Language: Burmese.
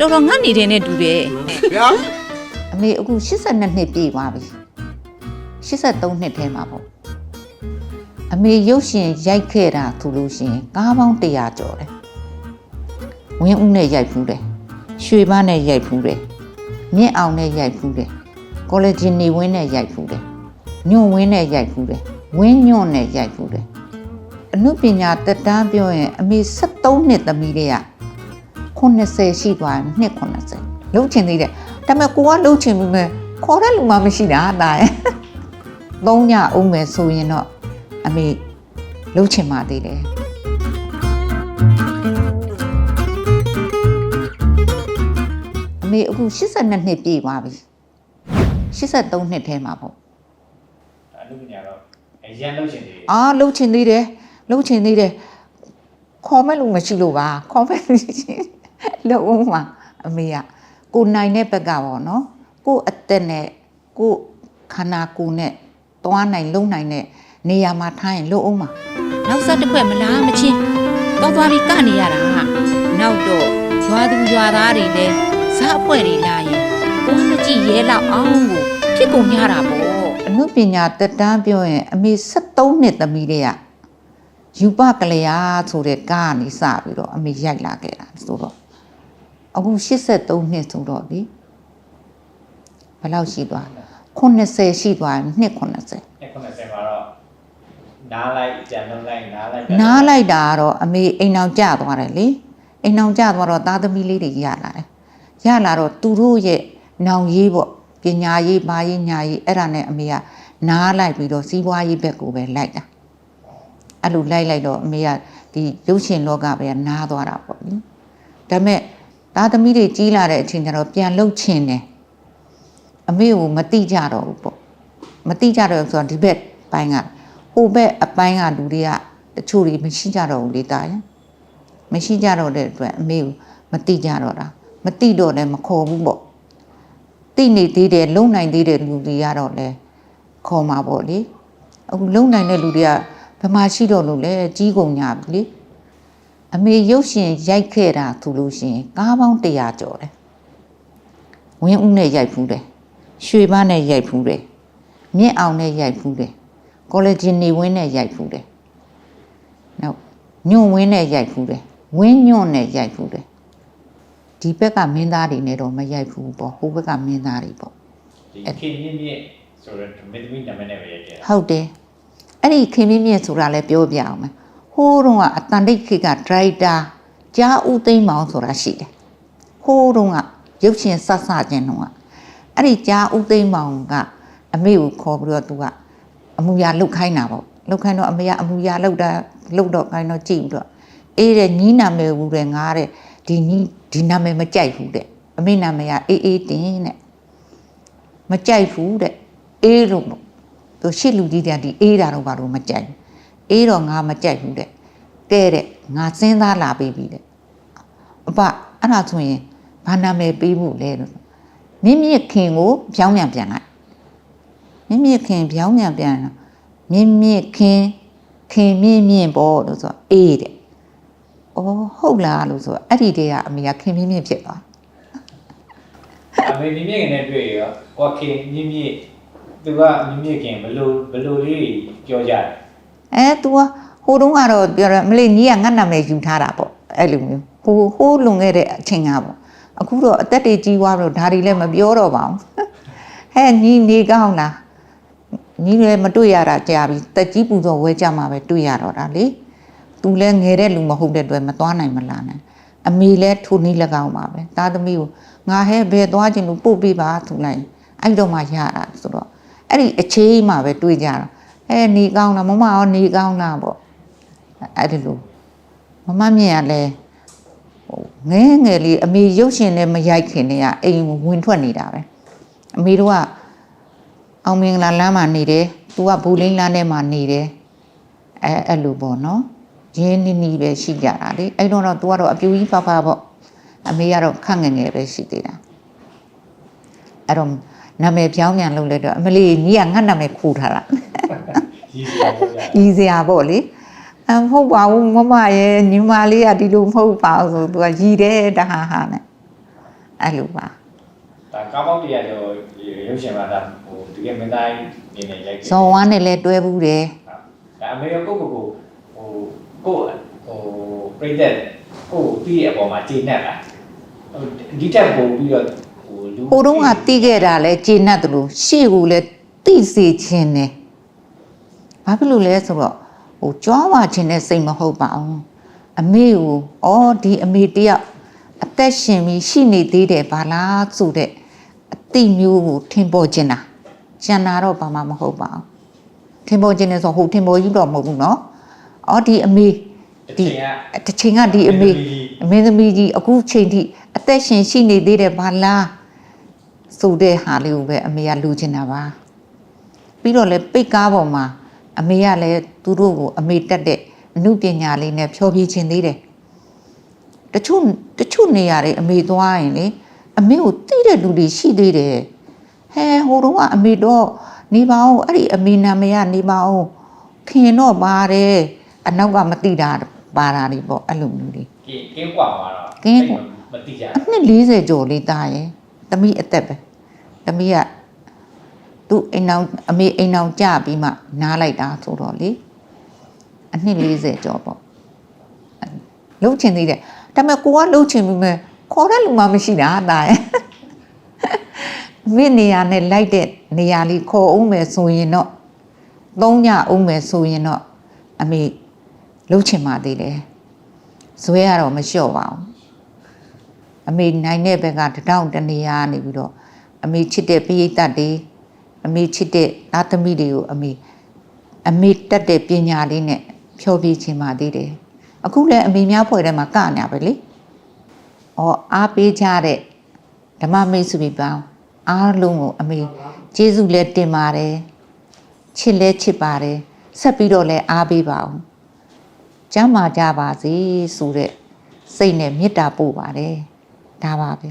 တော်တော်ငတ်နေတဲ့နဲ့တူတယ်ဗျာအမေအခု82နှစ်ပြည့်သွားပြီ83နှစ်ထဲမှာပေါ့အမေရုပ်ရှင်ရိုက်ခဲ့တာသူလို့ရှရင်ကားပေါင်း100ကျော်တယ်ဝင်းဦးနဲ့ရိုက်ဖူးတယ်ရွှေပန်းနဲ့ရိုက်ဖူးတယ်မြင့်အောင်နဲ့ရိုက်ဖူးတယ်ကောလိပ်ဂျင်နေဝင်းနဲ့ရိုက်ဖူးတယ်ညွန့်ဝင်းနဲ့ရိုက်ဖူးတယ်ဝင်းညွန့်နဲ့ရိုက်ဖူးတယ်အမှုပညာတက်တန်းပြောရင်အမေ73နှစ်သမီးလေးက 80ရှိသွားရင်နှစ်80လုံးချင်သေးတယ်ဒါပေမဲ့ကိုကလှုပ်ချင်ပြီမဲ့ခေါ်တဲ့လူမှမရှိတာအသားရဲ့သုံးညအောင်မယ်ဆိုရင်တော့အမေလှုပ်ချင်ပါသေးတယ်အမေအခု82နှစ်ပြည့်သွားပြီ83နှစ်ထဲမှာပေါ့အနုပညာတော့အရန်လုပ်ရှင်တွေအာလှုပ်ချင်သေးတယ်လှုပ်ချင်သေးတယ်ခေါ်မဲ့လူမရှိလို့ပါခေါ်မဲ့လူရှိ လှုပ်အောင်ပါအမေကကိုနိုင်တဲ့ဘက်ကပေါ့နော်ကိုအသက်နဲ့ကိုခန္ဓာကိုယ်နဲ့သွားနိုင်လုံနိုင်တဲ့နေရာမှာထားရင်လှုပ်အောင်ပါနောက်ဆက်တစ်ခွက်မလားမချင်းသွားသွားပြီးကနေရတာနောက်တော့ရွာသူရွာသားတွေလည်းဇာအဖွဲတွေလာရင်ကိုမကြည့်ရဲလောက်အောင်ကိုဖြစ်ကုန်ကြတာပေါ့အမှုပညာတက်တန်းပြောရင်အမေ73နှစ်သမီးလေးကယူပကလျာဆိုတဲ့ကားကနေစပြီးတော့အမေရိုက်လာခဲ့တာဆိုတော့ အခု83နှစ်ဆိုတော့ဒီဘယ်လောက်ရှိသွားလဲ80ရှိသွားရင်နှစ်80အဲ့ခုနကမှာတော့နားလိုက်ကြံလုံးလိုက်နားလိုက်နားလိုက်တာကတော့အမေအိမ်အောင်ကျသွားတယ်လေအိမ်အောင်ကျသွားတော့သားသမီးလေးတွေရလာတယ်ရလာတော့သူတို့ရဲ့နောင်ရေးပေါ့ပညာရေးမာရေးညာရေးအဲ့ဒါနဲ့အမေကနားလိုက်ပြီးတော့စီးပွားရေးဘက်ကိုပဲလိုက်တာအဲ့လိုလိုက်လိုက်တော့အမေကဒီရုပ်ရှင်လောကပဲနားသွားတာပေါ့လေဒါပေမဲ့ သားသမီးတွေကြီးလာတဲ့အချိန်ကျတော့ပြန်လှုပ်ချင်တယ်အမေကိုမတိကြတော့ဘူးပေါ့မတိကြတော့ဆိုတော့ဒီဘက်ပိုင်းကဟိုဘက်အပိုင်းကလူတွေကတချို့တွေမရှိကြတော့ဘူးလေတာရယ်မရှိကြတော့တဲ့အတွက်အမေကိုမတိကြတော့တာမတိတော့လည်းမခေါ်ဘူးပေါ့တိနေသေးတယ်လုံနိုင်သေးတဲ့လူတွေကတော့လည်းခေါ်မှာပေါ့လေအခုလုံနိုင်တဲ့လူတွေကဘယ်မှာရှိတော့လို့လဲကြီးကုန်ညာပြီလေ အမေရုပ်ရှင်ရိုက်ခဲ့တာသူလို့ရှရင်ကားပေါင်း100ကျော်တယ်ဝင်းဦးနဲ့ရိုက်ဖူးတယ်ရွှေပန်းနဲ့ရိုက်ဖူးတယ်မြင့်အောင်နဲ့ရိုက်ဖူးတယ်ကောလိပ်ဂျင်နေဝင်းနဲ့ရိုက်ဖူးတယ်။နောက်ညွန့်ဝင်းနဲ့ရိုက်ဖူးတယ်။ဝင်းညွန့်နဲ့ရိုက်ဖူးတယ်။ဒီဘက်ကမင်းသားတွေနဲ့တော့မရိုက်ဘူးပေါ့။ဟိုဘက်ကမင်းသားတွေပေါ့ဒီခင်မြင့်မြင့်ဆိုတော့မင်းသမီးနာမည်နဲ့ပဲရေးပြတာ။ဟုတ်တယ်။အဲ့ဒီခင်မင်းမြင့်ဆိုတာလည်းပြောပြအောင်မယ်။ ဟိုးတုန်းကအတန်တိတ်ခေတ်ကဒရိုက်တာကြားဦးသိမ်းမောင်ဆိုတာရှိတယ်။ဟိုးတုန်းကရုပ်ရှင်ဆက်ဆခြင်းတုန်းကအဲ့ဒီကြားဦးသိမ်းမောင်ကအမေကိုခေါ်ပြီးတော့သူကအမူအရာလုတ်ခိုင်းတာပေါ့လုတ်ခိုင်းတော့အမေကအမူအရာလုတ်တာလုတ်တော့ခိုင်းတော့ကြည့်ပြီးတော့အေးတဲ့ညီနာမည်ဘူးတဲ့ငါတဲ့ဒီညီဒီနာမည်မကြိုက်ဘူးတဲ့အမေနာမည်ကအေးအေးတင်တဲ့မကြိုက်ဘူးတဲ့အေးလို့ပေါ့သူရှစ်လူကြီးတဲ့ဒီအေးတာတော့ဘာလို့မကြိုက်ဘူး အေးတော့ငါမကြိုက်ဘူးတဲ့ကဲတဲ့ငါစဉ်းစားလာပြီပြီတဲ့အပအဲ့ဒါဆိုရင်ဘာနာမည်ပေးဖို့လဲလို့မြင့်မြင့်ခင်ကိုဖြောင်းပြန်ပြန်လိုက်မြင့်မြင့်ခင်ပြောင်းပြန်ပြန်တော့မြင့်မြင့်ခင်ခင်မြင့်မြင့်ပေါ့လို့ဆိုတော့အေးတဲ့။အော်ဟုတ်လားလို့ဆိုတော့အဲ့ဒီတည်းကအမေကခင်မြင့်မြင့်ဖြစ်သွားအမေမြင့်မြင့်နဲ့တွေ့ရောကိုခင်မြင့်မြင့်သူကမြင့်မြင့်ခင်ဘလို့ဘလို့လေးပြောကြတယ်။ အဲ तू ကဟိုတုန်းကတော့ပြောရမလေးညီကငတ်နာမည်ယူထားတာပေါ့အဲ့လိုမျိုးဟိုဟိုးလွန်ခဲ့တဲ့အချိန်ကပေါ့အခုတော့အသက်တွေကြီးသွားတော့ဒါတွေလည်းမပြောတော့ပါဘူး။ဟဲ့ညီနေကောင်းလားညီလည်းမတွေ့ရတာကြာပြီတက်ကြီးပူဇော်ဝဲကြမှာပဲတွေ့ရတော့တာလေ။ तू လည်းငယ်တဲ့လူမဟုတ်တဲ့အတွက်မသွားနိုင်မလာနိုင်အမေလည်းထိုနည်း၎င်းပါပဲသားသမီးကိုငါဟဲဘယ်သွားခြင်းလို့ပို့ပေးပါထူလိုက်အဲ့တော့မှရတာဆိုတော့အဲ့ဒီအချင်းမှပဲတွေ့ကြတော့ အဲနေကောင်းလားမမရောနေကောင်းလားပေါ့အဲ့ဒီလိုမမမြင်ရလဲဟိုငဲငယ်လေးအမေရုပ်ရှင်နဲ့မရိုက်ခင်နေရအိမ်ဝင်ထွက်နေတာပဲအမေတို့ကအောင်မင်္ဂလာလမ်းမှာနေတယ်သူကဘူလင်းလမ်းထဲမှာနေတယ်အဲအဲ့လိုပေါ့နော်ရင်းနှီးနှီးပဲရှိကြတာလေအဲ့တော့တော့ तू ကတော့အပြူကြီးဖဖပေါ့အမေကတော့ခန့်ငယ်ငယ်ပဲရှိသေးတာအဲ့တော့နာမည်ပြောင်းပြန်လုပ်လိုက်တော့အမလေးညီကငတ်နာမည်ခူထားတာရည်စရာပြောကြတယ် ဤစရာပေါ့လေအမဟုတ်ပါဘူးမမရဲ့ညီမလေးကဒီလိုမဟုတ်ပါဘူးဆို तू ကရည်တယ်တဟာဟာနဲ့အဲ့လိုပါဒါကားပေါက်တရားကျော်ရုပ်ရှင်မှာဒါဟိုတကယ်မင်းသားနေနေရိုက်တယ်ဇော်ဝမ်းနဲ့လည်းတွဲဘူးတယ်ဒါအမေရောကိုကိုကိုဟိုကိုဟိုပြိသက်ကိုတီးရဲ့အပေါ်မှာကျေနပ်လားဟိုဒီထက်ပိုပြီးတော့ဟိုလူဟိုတုန်းကတီးခဲ့တာလဲဂျေနတ်တယ်လို့ရှေ့ကိုလည်းတိစေခြင်းနဲ့ ဘာဖြစ်လို့လဲဆိုတော့ဟိုကြွားဝခြင်းနဲ့စိတ်မဟုတ်ပါဘူးအမေကိုအော်ဒီအမေတယောက်အသက်ရှင်ပြီးရှိနေသေးတယ်ဘာလားဆိုတဲ့အတိမျိုးကိုထင်ပေါ်ခြင်းတာကျန်တာတော့ဘာမှမဟုတ်ပါဘူးထင်ပေါ်ခြင်းနဲ့ဆိုဟိုထင်ပေါ်ကြီးတော့မဟုတ်ဘူးเนาะအော်ဒီအမေ ဒီ တစ်ချိန်ကဒီအမေအမေသမီးကြီးအခုချိန်ထိအသက်ရှင်ရှိနေသေးတယ်ဘာလားဆိုတဲ့ဟာလေးကိုပဲအမေကလူချင်တာပါပြီးတော့လေပိတ်ကားပေါ်မှာ အမေကလည်းသူတို့ကိုအမေတက်တဲ့အမှုပညာလေးနဲ့ဖြောပြခြင်းသေးတယ်တချို့တချို့နေရာတွေအမေသွားရင်လေအမေကိုသိတဲ့လူတွေရှိသေးတယ်ဟဲဟိုတော့ကအမေတော့နေပါအောင်အဲ့ဒီအမေနာမည်ကနေပါအောင်ခင်တော့ပါတယ်အနောက်ကမသိတာပါတာတွေပေါ့အဲ့လိုမျိုးတွေ ကင်းကင်းกว่าမှာတော့ ကင်းกว่า မတိကြ အနှစ်40ကျော်လေးတာရယ်သမီးအသက်ပဲသမီးက သူ့အိမ်အောင်အမေအိမ်အောင်ကြပြီးမှနားလိုက်တာဆိုတော့လေအနှစ်40ကျော်ပေါ့လှုပ်ချင်သေးတယ်ဒါပေမဲ့ကိုကလှုပ်ချင်ပြီးမဲ့ခေါ်တဲ့လူမှမရှိတာတာရယ်မိနေရာနဲ့လိုက်တဲ့နေရာလေးခေါ်အောင်မယ်ဆိုရင်တော့သုံးညအောင်မယ်ဆိုရင်တော့အမေလှုပ်ချင်ပါသေးတယ်ဇွဲကတော့မလျှော့ပါဘူးအမေနိုင်တဲ့ဘက်ကတတောင့်တနေရနေပြီးတော့အမေချစ်တဲ့ပိဋကတ်တွေ အမေချစ်တဲ့သားသမီးတွေကိုအမေအမေတက်တဲ့ပညာလေးနဲ့ဖြောပြခြင်းပါသေးတယ်အခုလည်းအမေများဖွဲ့ထဲမှာကနေပဲလေ။အော်အားပေးကြတဲ့ဓမ္မမိတ်ဆွေပေါင်းအားလုံးကိုအမေကျေးဇူးလည်းတင်ပါတယ်ချစ်လည်းချစ်ပါတယ်ဆက်ပြီးတော့လည်းအားပေးပါအောင်ကျမ်းမာကြပါစေဆိုတဲ့စိတ်နဲ့မေတ္တာပို့ပါတယ်ဒါပါပဲ